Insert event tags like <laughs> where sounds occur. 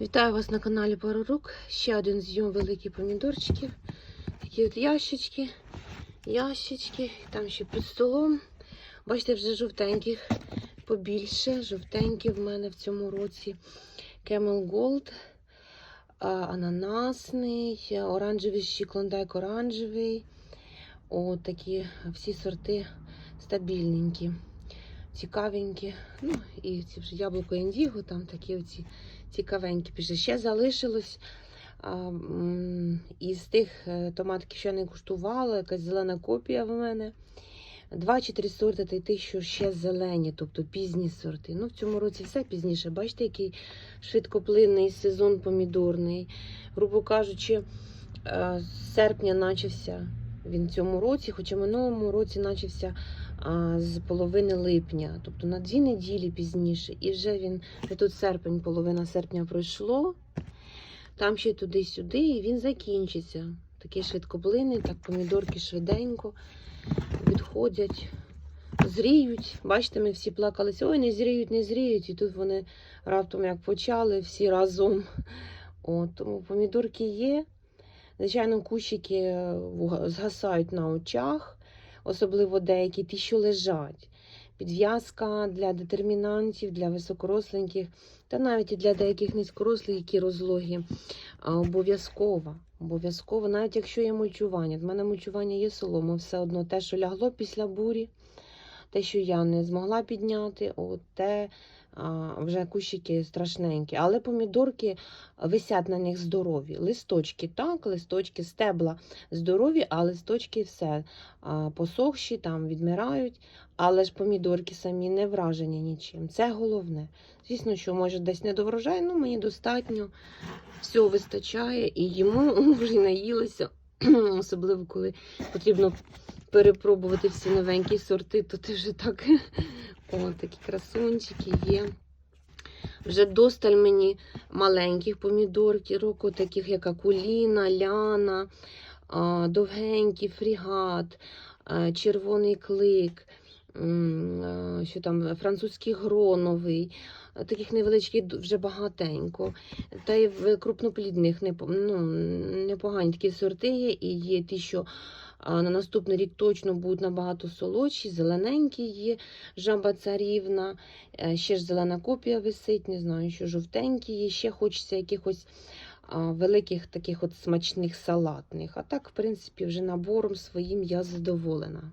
Вітаю вас на каналі Пару Рук. Ще один зйом великих помідорчиків. Такі от ящички, ящички, там ще під столом. Бачите, вже жовтеньких побільше. Жовтенькі в мене в цьому році. Camel Gold, ананасний, оранжевий ще клондайк оранжевий. От такі всі сорти стабільненькі, цікавенькі. Ну, і ці вже яблуко індіго, там такі оці цікавенькі пішли. Ще залишилось а, із тих е, томатків, що я не куштувала, якась зелена копія в мене. Два чи три сорти, та й ті, що ще зелені, тобто пізні сорти. Ну, в цьому році все пізніше. Бачите, який швидкоплинний сезон помідорний. Грубо кажучи, е, з серпня начався він в цьому році, хоча минулому році начався з половини липня, тобто на дві неділі пізніше. І вже він тут серпень, половина серпня пройшло. Там ще туди-сюди, і він закінчиться. Такий швидкоплинний, так помідорки швиденько відходять, зріють. Бачите, ми всі плакалися, ой, не зріють, не зріють. І тут вони раптом як почали всі разом. От, тому помідорки є. Звичайно, кущики е, згасають на очах, особливо деякі ті, що лежать. Підв'язка для детермінантів, для високоросленьких, та навіть і для деяких низькорослих, які розлогі, обов'язкова. Обов'язково, навіть якщо є мульчування. В мене мульчування є солома, все одно те, що лягло після бурі, те, що я не змогла підняти, от те вже кущики страшненькі. Але помідорки висять на них здорові. Листочки, так, листочки, стебла здорові, а листочки все посохші, там відмирають. Але ж помідорки самі не вражені нічим. Це головне. Звісно, що може десь не недоврожай, ну мені достатньо, всього вистачає і йому <laughs> вже й наїлися. <clears throat> Особливо, коли потрібно перепробувати всі новенькі сорти, то ти вже так. <laughs> О, такі красунчики є. Вже досталь мені маленьких помідорків, таких як Акуліна, Ляна, довгенький фрігат, червоний клик, що там, французький гроновий. Таких невеличких вже багатенько. Та й в крупноплідних ну, непогані такі сорти є, і є ті, що на наступний рік точно будуть набагато солодші, зелененькі є, жаба царівна, е, ще ж зелена копія висить, не знаю, що жовтенькі є, ще хочеться якихось великих таких от смачних салатних. А так, в принципі, вже набором своїм я задоволена.